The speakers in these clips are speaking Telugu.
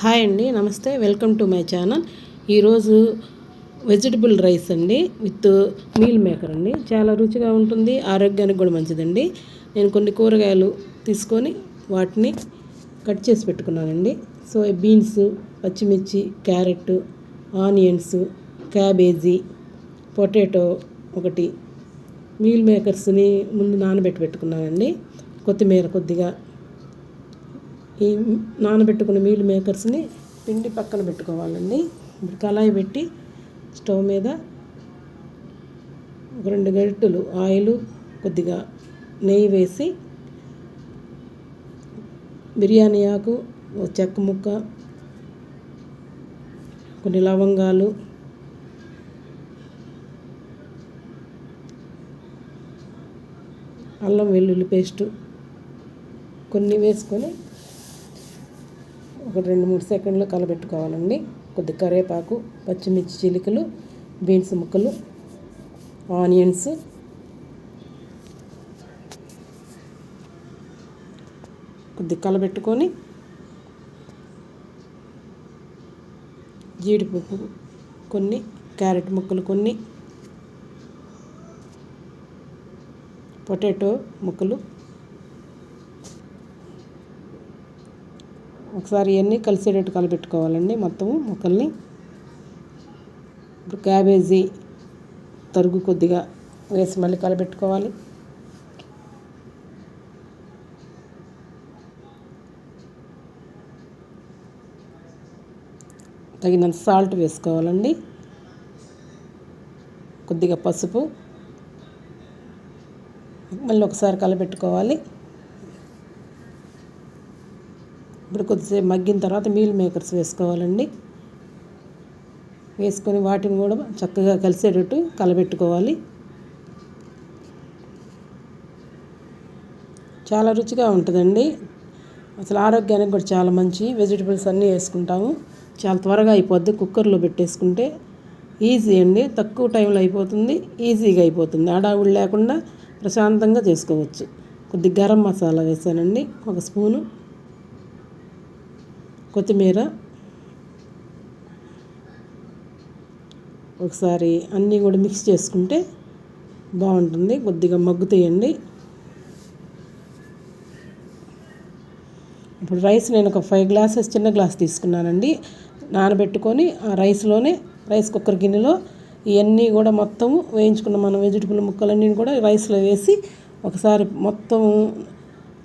హాయ్ అండి నమస్తే వెల్కమ్ టు మై ఛానల్. ఈరోజు వెజిటబుల్ రైస్ అండి విత్ మీల్ మేకర్ అండి. చాలా రుచిగా ఉంటుంది ఆరోగ్యానికి కూడా మంచిదండి. నేను కొన్ని కూరగాయలు తీసుకొని వాటిని కట్ చేసి పెట్టుకున్నానండి. సో బీన్స్ పచ్చిమిర్చి క్యారెట్ ఆనియన్స్ క్యాబేజీ పొటాటో ఒకటి మీల్ మేకర్స్ని ముందు నానబెట్టి పెట్టుకున్నానండి. కొత్తిమీర కొద్దిగా ఈ నానబెట్టుకున్న మీల్ మేకర్స్ని పిండి పక్కన పెట్టుకోవాలండి. కళాయి పెట్టి స్టవ్ మీద ఒక రెండు గరిటెలు ఆయిల్ కొద్దిగా నెయ్యి వేసి బిర్యానీ ఆకు చెక్క ముక్క కొన్ని లవంగాలు అల్లం వెల్లుల్లి పేస్టు కొన్ని వేసుకొని ఒక రెండు మూడు సెకండ్లు కలబెట్టుకోవాలండి. కొద్ది కరివేపాకు పచ్చిమిర్చి చిలికలు బీన్స్ ముక్కలు ఆనియన్స్. కొద్ది కలబెట్టుకొని జీడిపప్పు కొన్ని క్యారెట్ ముక్కలు కొన్ని పొటాటో ముక్కలు ఒకసారి ఇవన్నీ కలిసేటట్టు కలిపెట్టుకోవాలండి మొత్తము. ముక్కల్ని ఇప్పుడు క్యాబేజీ తరుగు కొద్దిగా వేసి మళ్ళీ కలిపెట్టుకోవాలి తగినంత సాల్ట్ వేసుకోవాలండి. కొద్దిగా పసుపు. మళ్ళీ ఒకసారి కలపెట్టుకోవాలి ఇప్పుడు కొద్దిసేపు మగ్గిన తర్వాత మీల్ మేకర్స్ వేసుకోవాలండి. వేసుకొని వాటిని కూడా చక్కగా కలిసేటట్టు కలబెట్టుకోవాలి. చాలా రుచిగా ఉంటుందండి. అసలు ఆరోగ్యానికి కూడా చాలా మంచి వెజిటబుల్స్ అన్నీ వేసుకుంటాము. చాలా త్వరగా అయిపోద్ది కుక్కర్లో పెట్టేసుకుంటే. ఈజీ అండి. తక్కువ టైంలో అయిపోతుంది ఈజీగా అయిపోతుంది. ఆడావుడు లేకుండా ప్రశాంతంగా చేసుకోవచ్చు. కొద్ది గరం మసాలా వేసానండి. ఒక స్పూను. కొత్తిమీర. ఒకసారి అన్నీ కూడా మిక్స్ చేసుకుంటే బాగుంటుంది. కొద్దిగా మగ్గుతాయండి. ఇప్పుడు రైస్ నేను ఒక ఫైవ్ గ్లాసెస్ చిన్న గ్లాస్ తీసుకున్నానండి. నానబెట్టుకొని ఆ రైస్లోనే రైస్ కుక్కర్ గిన్నెలో ఇవన్నీ కూడా మొత్తం వేయించుకున్న మన వెజిటబుల్ ముక్కలన్నీ కూడా రైస్లో వేసి ఒకసారి మొత్తం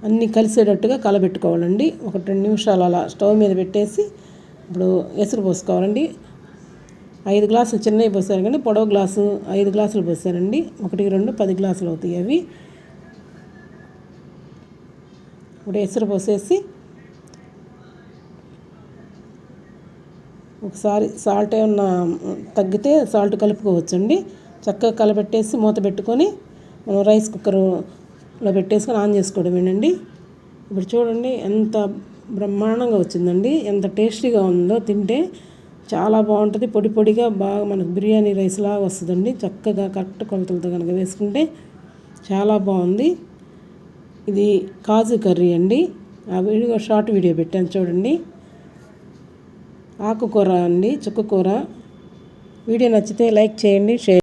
అన్నీ కలిసేటట్టుగా కలబెట్టుకోవాలండి. ఒక రెండు నిమిషాలు అలా స్టవ్ మీద పెట్టేసి ఇప్పుడు ఎసురు పోసుకోవాలండి. ఐదు గ్లాసులు చిన్నవి పోసారు కానీ పొడవు గ్లాసు ఐదు గ్లాసులు పోసారండి ఒకటి రెండు పది గ్లాసులు అవుతాయి అవి. ఇప్పుడు ఎసురు పోసేసి ఒకసారి సాల్ట్ ఏమన్నా తగ్గితే సాల్ట్ కలుపుకోవచ్చండి. చక్కగా కలపెట్టేసి మూత పెట్టుకొని మనం రైస్ కుక్కరు ఇలా పెట్టేసుకొని ఆన్ చేసుకోవడం వినండి. ఇప్పుడు చూడండి ఎంత బ్రహ్మాండంగా వచ్చిందండి. ఎంత టేస్టీగా ఉందో తింటే చాలా బాగుంటుంది. పొడి పొడిగా బాగా మనకు బిర్యానీ రైస్ లాగా వస్తుందండి. చక్కగా కరెక్ట్ కొలతలతో కనుక వేసుకుంటే చాలా బాగుంది. ఇది కాజు కర్రీ అండి. ఆ వీడియో షార్ట్ వీడియో పెట్టాను చూడండి. ఆకుకూర అండి చుక్కకూర. వీడియో నచ్చితే లైక్ చేయండి షేర్